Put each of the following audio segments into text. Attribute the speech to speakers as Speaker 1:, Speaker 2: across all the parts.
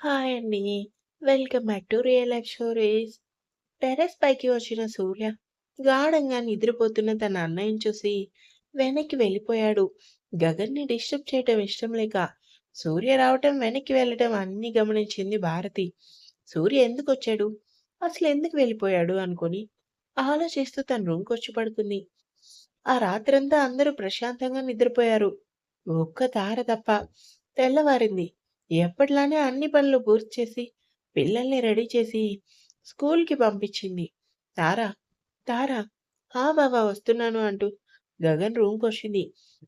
Speaker 1: Hi అండి. Welcome back to real life stories. Terrace పైకి వచ్చిన సూర్య గాఢంగా నిద్రపోతున్న తన అన్నయ్యని చూసి వెనక్కి వెళ్ళిపోయాడు. గగన్‌ని డిస్టర్బ్ చేయటం ఇష్టం లేక సూర్య రావటం, వెనక్కి వెళ్ళటం అన్ని గమనించింది భారతి. సూర్య ఎందుకు వచ్చాడు అసలు ఎందుకు వెళ్ళిపోయాడు అనుకొని ఆలోచిస్తూ తన రూమ్‌కొచ్చి పడుకుంది. ఆ రాత్రంతా అందరూ ప్రశాంతంగా నిద్రపోయారు. ఒక్క తార తప్ప. తెల్లవారింది. ఎప్పట్లానే అన్ని పనులు పూర్తి చేసి, పిల్లల్ని రెడీ చేసి స్కూల్‌కి పంపించింది. తారా తారా ఆ! బావ వస్తున్నాను అంటూ గగన్ రూమ్‌కొచ్చింది.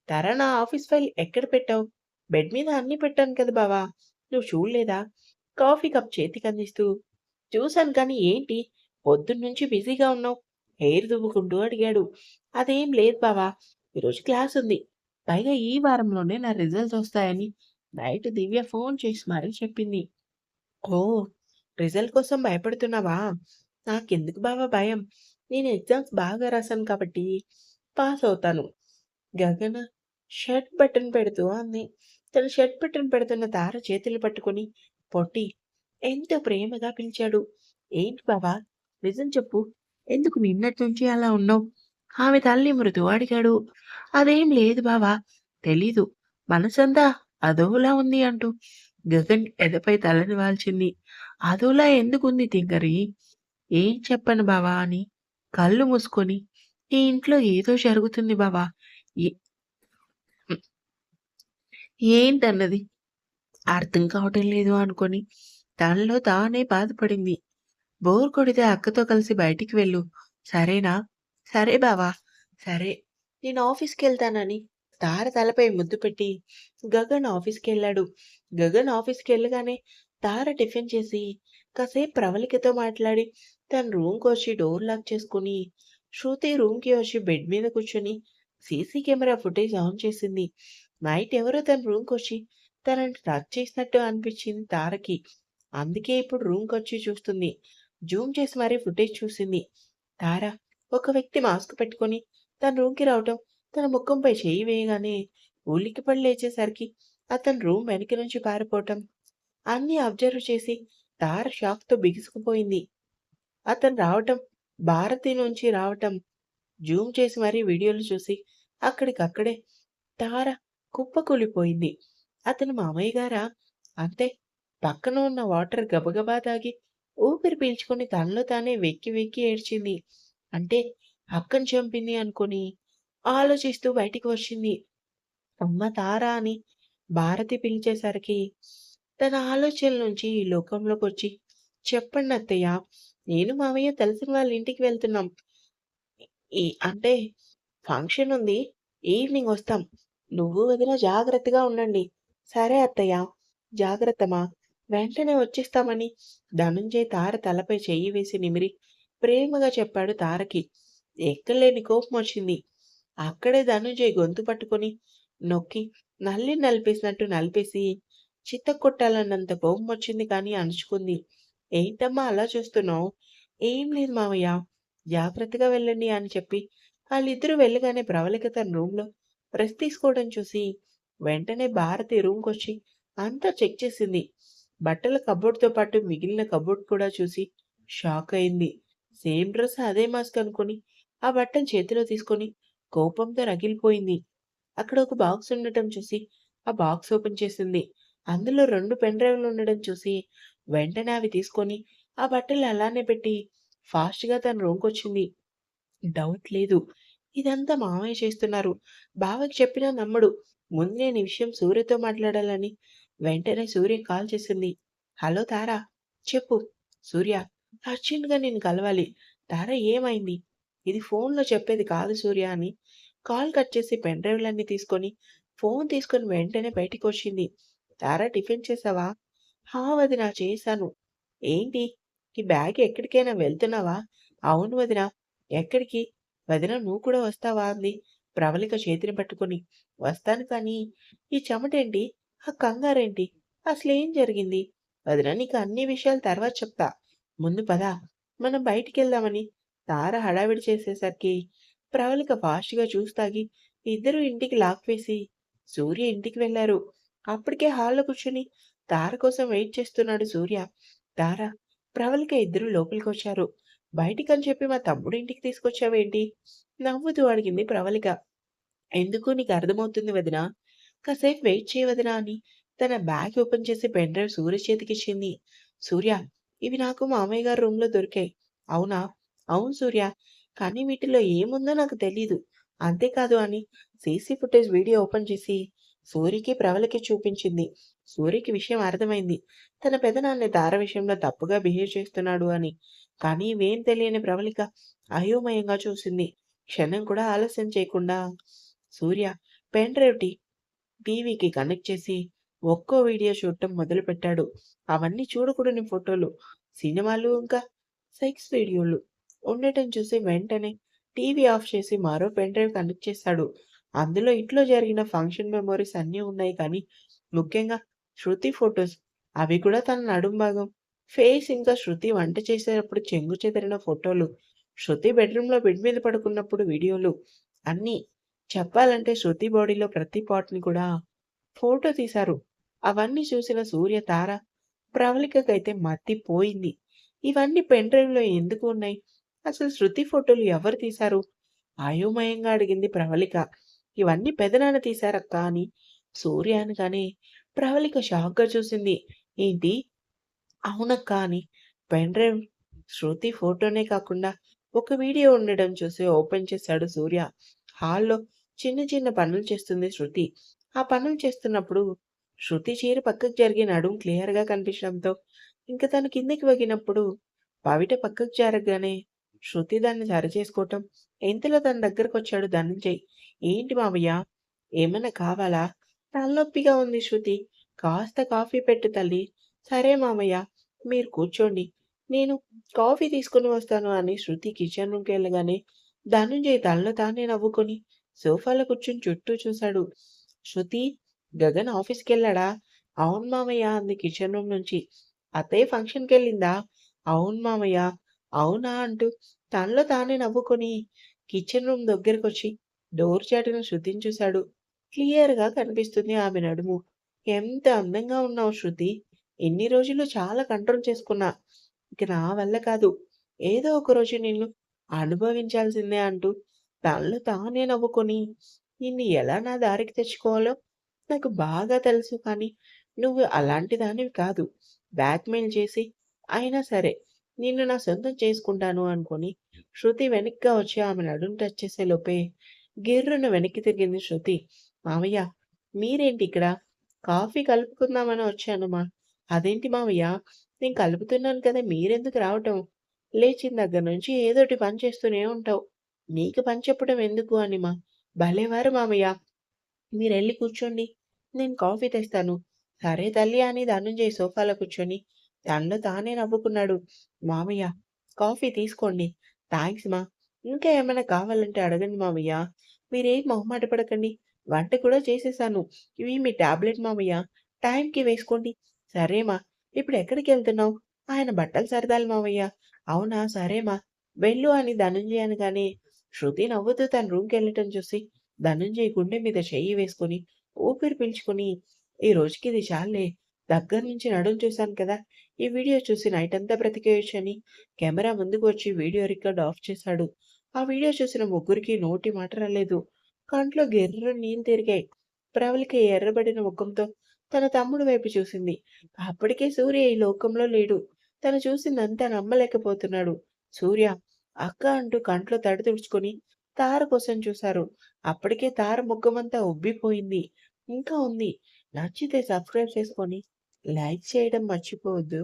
Speaker 1: తారా నా ఆఫీస్ ఫైల్ ఎక్కడ పెట్టావు? బెడ్ మీద అన్ని పెట్టాను కదా బావా నువ్వు చూడలేదా? కాఫీ కప్ చేతికందిస్తూ చూశాను కానీ ఏంటి? పొద్దున్నుంచి బిజీగా ఉన్నావు? హెయిర్ దువ్వుకుంటూ అడిగాడు. అదేం లేదు బావా ఈరోజు క్లాస్ ఉంది పైగా ఈ వారంలోనే నా రిజల్ట్స్ వస్తాయని నైట్ దివ్య ఫోన్ చేసి మరీ చెప్పింది. ఓ రిజల్ట్ కోసం భయపడుతున్నావా? నాకెందుకు బావా భయం. నేను ఎగ్జామ్స్ బాగా రాశాను కాబట్టి పాస్ అవుతాను. గగన షర్ట్ బటన్ పెడుతూ అంది. తన షర్ట్ బటన్ పెడుతున్న తార చేతులు పట్టుకొని పొట్టి ఎంతో ప్రేమగా పిలిచాడు. ఏంటి బావా? నిజం చెప్పు. ఎందుకు నిన్నటి నుంచి అలా ఉన్నావు? ఆమె తల్లి మృదు అడిగాడు. అదేం లేదు బావా. తెలీదు. మనసంతా అదోలా ఉంది అంటూ గగన్ ఎదపై తలని వాల్చింది. అదోలా ఎందుకుంది తింగరి? ఏం చెప్పను బావా అని కళ్ళు మూసుకొని ఈ ఇంట్లో ఏదో జరుగుతుంది బావా. ఏంటన్నది అర్థం కావటం లేదు అనుకొని తనలో తానే బాధపడింది. బోర్ కొడితే అక్కతో కలిసి బయటికి వెళ్ళు. సరేనా? సరే బావా. సరే. నేను ఆఫీస్కి వెళ్తానని తార తలపై ముద్దు పెట్టి గగన్ ఆఫీస్కి వెళ్ళాడు గగన్ ఆఫీస్కి వెళ్ళగానే తార టిఫిన్ చేసి కాసేపు ప్రవళికతో మాట్లాడి తన రూమ్‌కొచ్చి డోర్ లాక్ చేసుకొని శృతి రూమ్‌కి వచ్చి బెడ్ మీద కూర్చొని సీసీ కెమెరా ఫుటేజ్ ఆన్ చేసింది. నైట్ ఎవరో తన రూమ్కి వచ్చి తనని టచ్ చేసినట్టు అనిపించింది తారకి. అందుకే ఇప్పుడు రూమ్కి వచ్చి చూస్తుంది. జూమ్ చేసి మరీ ఫుటేజ్ చూసింది. తార ఒక వ్యక్తి మాస్క్ పెట్టుకొని తన రూమ్‌కి రావటం, తన ముఖంపై చేయి వేయగానే ఉలిక్కిపడి లేచేసరికి అతను రూమ్ వెనక నుంచి పారిపోవటం అన్నీ అబ్జర్వ్ చేసి తార షాక్‌తో బిగుసుకుపోయింది. అతను రావటం, భారతి నుంచి రావటం జూమ్ చేసి మరీ వీడియోలు చూసి అక్కడికక్కడే తార కుప్పకూలిపోయింది. అతను మామయ్య గారా? అంతే. పక్కన ఉన్న వాటర్ గబగబా తాగి ఊపిరి పీల్చుకుని తనలో తానే వెక్కి వెక్కి ఏడ్చింది. అంటే అక్కని చంపింది అనుకుని ఆలోచిస్తూ బయటికి వచ్చింది. అమ్మ తార అని భారతి పిలిచేసరికి తన ఆలోచనల నుంచి ఈ లోకంలోకి వచ్చి చెప్పండి అత్తయ్య. నేను మావయ్య తెలిసిన వాళ్ళ ఇంటికి వెళ్తున్నాం. ఈ అంటే ఫంక్షన్ ఉంది. ఈవినింగ్ వస్తాం. నువ్వు వదిన జాగ్రత్తగా ఉండండి. సరే అత్తయ్య. జాగ్రత్తమా. వెంటనే వచ్చేస్తామని ధనుంజయ్ తార తలపై చెయ్యి వేసి నిమిరి ప్రేమగా చెప్పాడు తారకి. ఎక్కలేని కోపం వచ్చింది. అక్కడే ధనుంజయ్ గొంతు పట్టుకొని నొక్కి నల్లి నలిపేసినట్టు నలిపేసి చితక్కొట్టాలన్నంత కోపం వచ్చింది కానీ అణుచుకుంది. ఏంటమ్మా అలా చూస్తున్నావు? ఏం లేదు మావయ్య. జాగ్రత్తగా వెళ్ళండి అని చెప్పి వాళ్ళిద్దరూ వెళ్ళగానే ప్రవళిక తన రూమ్‌లో రెస్ట్ తీసుకోవడం చూసి వెంటనే భారతి రూమ్‌కొచ్చి అంతా చెక్ చేసింది. బట్టల కబోర్డ్‌తో పాటు మిగిలిన కబోర్డ్ కూడా చూసి షాక్ అయింది. సేమ్ డ్రెస్ అదే మాస్క్ అనుకొని ఆ బట్టను చేతిలో తీసుకొని కోపంతో రగిలిపోయింది. అక్కడ ఒక బాక్స్ ఉండటం చూసి ఆ బాక్స్ ఓపెన్ చేసింది. అందులో రెండు పెన్ డ్రైవ్‌లు ఉండడం చూసి వెంటనే అవి తీసుకొని ఆ బట్టలు అలానే పెట్టి ఫాస్ట్‌గా తన రూమ్‌కొచ్చింది. డౌట్ లేదు. ఇదంతా మామయ్య చేస్తున్నారు. బావకి చెప్పినా నమ్మడు. ముందు నేను ఈ విషయం సూర్యతో మాట్లాడాలని వెంటనే సూర్య కాల్ చేసింది. హలో తారా చెప్పు. సూర్య. అర్జెంట్‌గా నేను కలవాలి. తారా ఏమైంది? ఇది ఫోన్‌లో చెప్పేది కాదు సూర్య అని కాల్ కట్ చేసి పెన్ డ్రైవ్‌లన్నీ తీసుకొని ఫోన్ తీసుకొని వెంటనే బయటికి వచ్చింది తారా టిఫిన్ చేసావా హా! వదినా చేశాను. ఏంటి? ఈ బ్యాగ్ ఎక్కడికైనా వెళ్తున్నావా? అవును వదినా. ఎక్కడికి? వదినా నువ్వు కూడా వస్తావా? అంది ప్రవళిక చేతిని పట్టుకొని. వస్తాను కానీ ఈ చెమటేంటి? ఆ కంగారేంటి? అసలేం జరిగింది? వదినా నీకు అన్ని విషయాలు తర్వాత చెప్తా. ముందు పదా మనం బయటికి వెళ్దామని తార హడావిడి చేసేసరికి ప్రవళిక ఫాస్ట్‌గా చూస్తాగి ఇద్దరూ ఇంటికి లాక్ వేసి సూర్య ఇంటికి వెళ్ళారు. అప్పటికే హాల్‌లో కూర్చొని తార కోసం వెయిట్ చేస్తున్నాడు సూర్య. తార, ప్రవళిక లోపలికి వచ్చారు బయటికని చెప్పి మా తమ్ముడు ఇంటికి తీసుకొచ్చావేంటి? నవ్వుతూ అడిగింది ప్రవళిక. ఎందుకు నీకు అర్థమవుతుంది వదినా. కాసేపు వెయిట్ చెయ్యి వదినా అని తన బ్యాగ్ ఓపెన్ చేసి పెన్ డ్రైవ్ సూర్య చేతికిచ్చింది. సూర్య, ఇవి నాకు మామయ్య గారి రూమ్‌లో దొరికాయి. అవునా? అవును సూర్య. కానీ వీటిలో ఏముందో నాకు తెలీదు. అంతేకాదు అని సీసీ ఫుటేజ్ వీడియో ఓపెన్ చేసి సూరికి, ప్రవలకి చూపించింది. సూరికి విషయం అర్థమైంది. తన పెదనాన్ని దార విషయంలో తప్పుగా బిహేవ్ చేస్తున్నాడు అని. కానీ ఇవేం తెలియని ప్రవళిక అయోమయంగా చూసింది. క్షణం కూడా ఆలస్యం చేయకుండా సూర్య పెన్ డ్రైవ్ టీవీకి కనెక్ట్ చేసి ఒక్కో వీడియో చూడటం మొదలుపెట్టాడు. అవన్నీ చూడకూడని ఫోటోలు, సినిమాలు ఇంకా సెక్స్ వీడియోలు ఉండటం చూసి వెంటనే టీవీ ఆఫ్ చేసి మరో పెన్ డ్రైవ్ కనెక్ట్ చేశాడు. అందులో ఇంట్లో జరిగిన ఫంక్షన్ మెమోరీస్ అన్నీ ఉన్నాయి కానీ ముఖ్యంగా శృతి ఫొటోస్ అవి కూడా తన నడుం భాగం, ఫేస్ ఇంకా శృతి వంట చేసేటప్పుడు చెంగు చెదిరిన ఫోటోలు, శృతి బెడ్‌రూమ్‌లో బెడ్ మీద పడుకున్నప్పుడు వీడియోలు అన్నీ. చెప్పాలంటే శృతి బాడీలో ప్రతి పార్ట్‌ని కూడా ఫోటో తీశారు. అవన్నీ చూసిన సూర్య, తార, ప్రవళికకైతే మత్తిపోయింది ఇవన్నీ పెన్ డ్రైవ్‌లో ఎందుకు ఉన్నాయి? అసలు శృతి ఫోటోలు ఎవరు తీశారు? అయోమయంగా అడిగింది ప్రవళిక. ఇవన్నీ పెదనాన్న తీశారక్క అని సూర్య అనగానే ప్రవళిక షాక్‌గా చూసింది. ఏంటి? అవునక్కా అని పెన్ డ్రైవ్ శృతి ఫోటోనే కాకుండా ఒక వీడియో ఉండడం చూసి ఓపెన్ చేశాడు సూర్య. హాల్‌లో చిన్న చిన్న పనులు చేస్తుంది శృతి. ఆ పనులు చేస్తున్నప్పుడు శృతి చీర పక్కకు జరిగి అడుగు క్లియర్‌గా కనిపించడంతో ఇంక తను కిందకి వగినప్పుడు పవిట పక్కకు జరగగానే శృతి దాన్ని సరిచేసుకోవటం. ఇంతలో తన దగ్గరకొచ్చాడు ధనంజయ్. ఏంటి మావయ్య? ఏమైనా కావాలా? తలనొప్పిగా ఉంది శృతి. కాస్త కాఫీ పెట్టు తల్లి సరే మామయ్య. మీరు కూర్చోండి. నేను కాఫీ తీసుకొని వస్తాను అని శృతి కిచెన్ రూమ్‌కి వెళ్ళగానే ధనుంజయ్ తనలో తానే నవ్వుకొని సోఫాలో కూర్చుని చుట్టూ చూశాడు. శృతి, గగన్ ఆఫీస్కి వెళ్ళాడా అవును మామయ్య అంది కిచెన్ రూమ్ నుంచి. అత్తయ్య ఫంక్షన్‌కెళ్ళిందా? అవును మామయ్య. అవునా అంటూ తనలో తానే నవ్వుకొని కిచెన్ రూమ్ దగ్గరకొచ్చి డోర్ చాటును శృతిని చూశాడు. క్లియర్‌గా కనిపిస్తుంది ఆమె నడుము. ఎంత అందంగా ఉన్నావు శృతి. ఎన్ని రోజులు చాలా కంట్రోల్ చేసుకున్నా. ఇక నా వల్ల కాదు. ఏదో ఒక రోజు నిన్ను అనుభవించాల్సిందే అంటూ తనలో తానే నవ్వుకొని నిన్ను ఎలా నా దారికి తెచ్చుకోవాలో నాకు బాగా తెలుసు కానీ నువ్వు అలాంటి దానివి కాదు. బ్లాక్‌మెయిల్ చేసి అయినా సరే నిన్ను నా సొంతం చేసుకుంటాను అనుకుని శృతి వెనక్గా వచ్చి ఆమె నడుం టచ్ చేసే లోపే గిర్రును వెనక్కి తిరిగింది శృతి. మావయ్య మీరేంటి ఇక్కడ? కాఫీ కలుపుకుందామని వచ్చాను మా. అదేంటి మావయ్య? నేను కలుపుతున్నాను కదా మీరెందుకు రావటం? లేచిన దగ్గర నుంచి ఏదోటి పని చేస్తూనే ఉంటావు. నీకు పని చెప్పడం ఎందుకు అని మా. భలేవారు మావయ్య. వెళ్ళి కూర్చోండి. నేను కాఫీ తెస్తాను. సరే తల్లి అని ధనంజయ్ సోఫాలో కూర్చొని దానిలో తానే నవ్వుకున్నాడు. మావయ్య కాఫీ తీసుకోండి. థ్యాంక్స్ మా. ఇంకా ఏమైనా కావాలంటే అడగండి మామయ్య మీరేం మొహమాట పడకండి. వంట కూడా చేసేసాను ఇవి మీ టాబ్లెట్ మామయ్య టైంకి వేసుకోండి. సరే మా. ఇప్పుడు ఎక్కడికెళ్తున్నావు? ఆయన బట్టలు సరదాలి మామయ్య అవునా సరేమా వెళ్ళు అని ధనుంజయ్ అనగానే శృతి నవ్వుతూ తన రూమ్కి వెళ్ళటం చూసి ధనుంజయ్ గుండె మీద చెయ్యి వేసుకొని ఊపిరి పీల్చుకుని ఈ రోజుకి ఇది చాలే దగ్గర నుంచి నడుం చూశాను కదా! ఈ వీడియో చూసి నైట్ అంతా బ్రతికేయచ్చు అని కెమెరా ముందుకు వచ్చి వీడియో రికార్డ్ ఆఫ్ చేశాడు. ఆ వీడియో చూసిన ముగ్గురికి నోటి మాట రాలేదు. కంట్లో గెర్ర నీళ్ళు తిరిగాయి. ప్రవళిక ఎర్రబడిన ముఖంతో తన తమ్ముడు వైపు చూసింది. అప్పటికే సూర్య ఈ లోకంలో లేడు. తను చూసిందంతా నమ్మలేకపోతున్నాడు. సూర్య, అక్క అంటూ కంట్లో తడి తుడుచుకొని తార కోసం చూశారు. అప్పటికే తార ముఖమంతా ఉబ్బిపోయింది. ఇంకా ఉంది. నచ్చితే సబ్స్క్రైబ్ చేసుకొని లైక్ చేయడం మర్చిపోవద్దు.